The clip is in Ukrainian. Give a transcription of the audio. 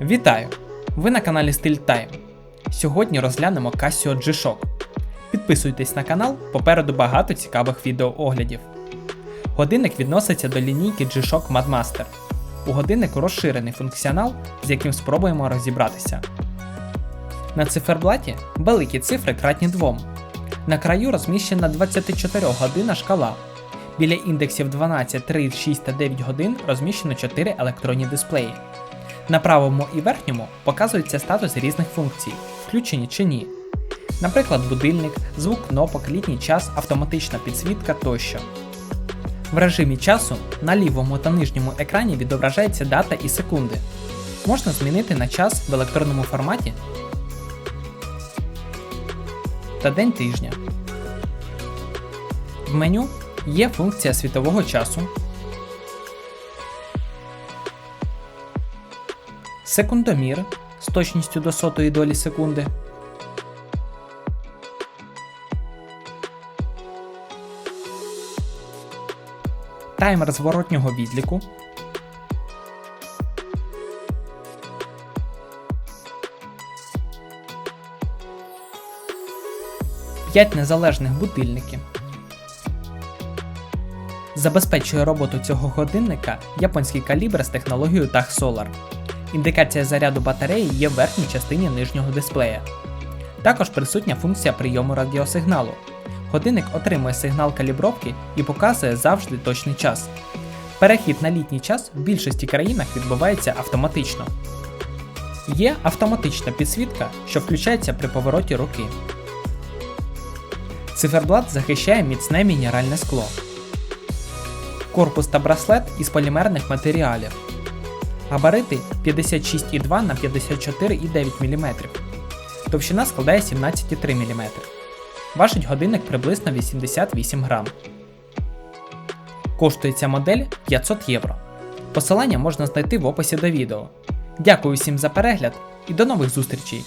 Вітаю! Ви на каналі Style Time. Сьогодні розглянемо Casio G-Shock. Підписуйтесь на канал, попереду багато цікавих відеооглядів. Годинник відноситься до лінійки G-Shock Madmaster. У годиннику розширений функціонал, з яким спробуємо розібратися. На циферблаті великі цифри кратні 2. На краю розміщена 24 годинна шкала. Біля індексів 12, 3, 6 та 9 годин розміщено 4 електронні дисплеї. На правому і верхньому показується статус різних функцій, включені чи ні. Наприклад, будильник, звук кнопок, літній час, автоматична підсвітка тощо. В режимі часу на лівому та нижньому екрані відображається дата і секунди. Можна змінити на час в електронному форматі та день тижня. В меню є функція світового часу, секундомір з точністю до сотої долі секунди, таймер зворотнього відліку, п'ять незалежних будильників. Забезпечує роботу цього годинника японський калібр з технологією TAG Solar. Індикація заряду батареї є в верхній частині нижнього дисплея. Також присутня функція прийому радіосигналу. Годинник отримує сигнал калібровки і показує завжди точний час. Перехід на літній час в більшості країнах відбувається автоматично. Є автоматична підсвітка, що включається при повороті руки. Циферблат захищає міцне мінеральне скло. Корпус та браслет із полімерних матеріалів. Габарити 56,2 на 54,9 мм. Товщина складає 17,3 мм. Важить годинник приблизно 88 грам. Коштує ця модель 500 євро. Посилання можна знайти в описі до відео. Дякую всім за перегляд і до нових зустрічей!